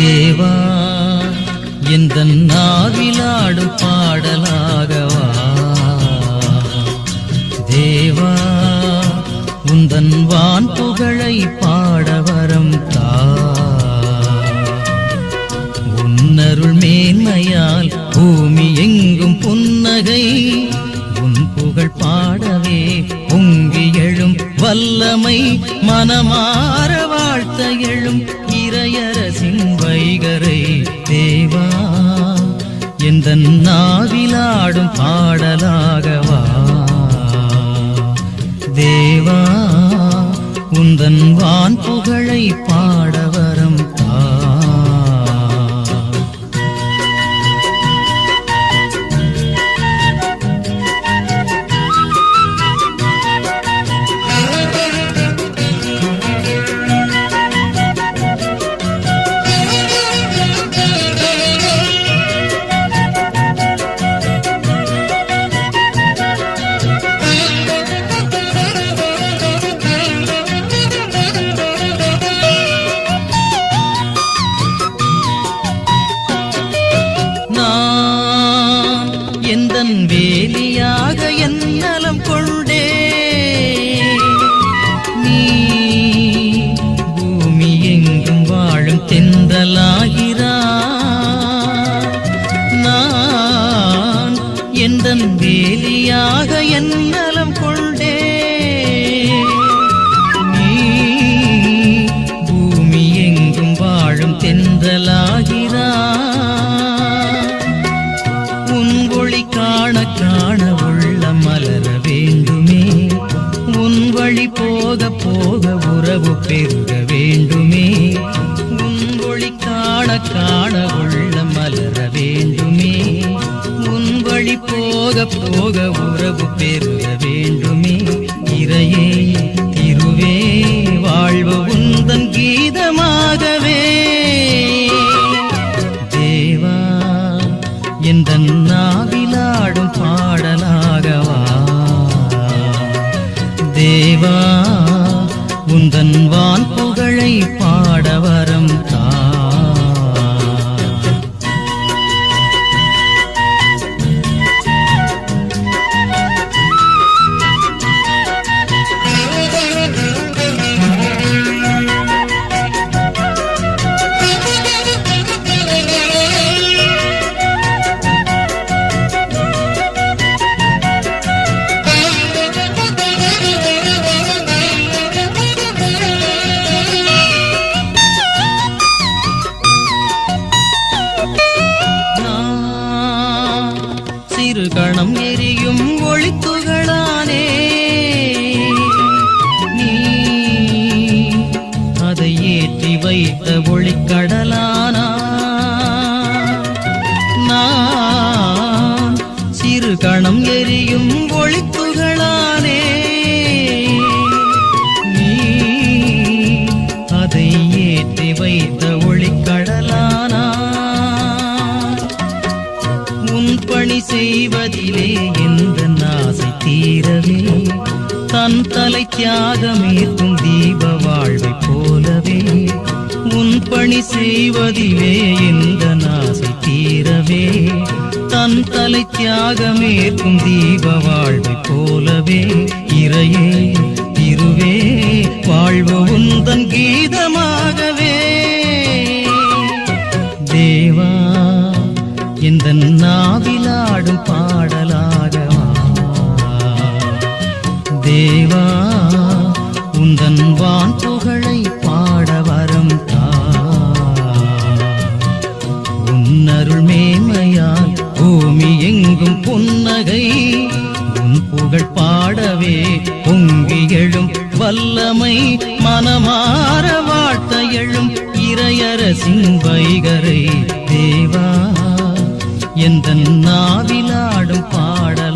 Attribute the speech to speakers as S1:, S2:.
S1: தேவா எந்த நாவிலாடும் பாடலாகவா? தேவா உந்தன் வான் புகழை பாடவரம் தா. உன்னருள் மேன்மையால் பூமி எங்கும் புன்னகை உன் புகழ் பாடவே பொங்கி எழும் வல்லமை மனமாற வாழ்த்த எழும் இறையரசின் தேவா எந்த நாவிலாடும் பாடலாகவா. தேவா உந்தன் வான் புகழை பா என் நலம் கொண்டே. நீ பூமி எங்கும் வாழும் தென்றலாகிறா நான் எந்தன் வேலியாக என் நலம் கொண்டே. நீ பூமி எங்கும் வாழும் தென்றலாகிறா உன் ஒளி காண காண மலர வேண்டுமே. உன் வழி போக போக உறவு பெருக உந்தன் வான் புகழை வைத்த ஒளிக்கடலானா? நான் சிறு கணம் எரியும் ஒளித்துகளானே. நீ அதை ஏற்றி வைத்த ஒளிக்கடலானா? உன் பணி செய்வதிலே எந்த ஆசை தீரவே? தன் தலை தியாகமேற்கும் தீப வாழ்வை போலவே. உன் பணி செய்வதிலே எந்த ஆசை தீரவே. தன் தலை தியாகமேற்கும் தீப வாழ்வை போலவே இறையே திருவே வாழ்வு உந்தன் கீதமாகவே. தேவா இந்த நாவிலாடும் பாடலாகவா. தேவா உந்தன் வான் வல்லமை மனமாற வாழ்த்த எழும் இறையரசின் வைகரை தேவா. எந்த நாவிலாடும் பாட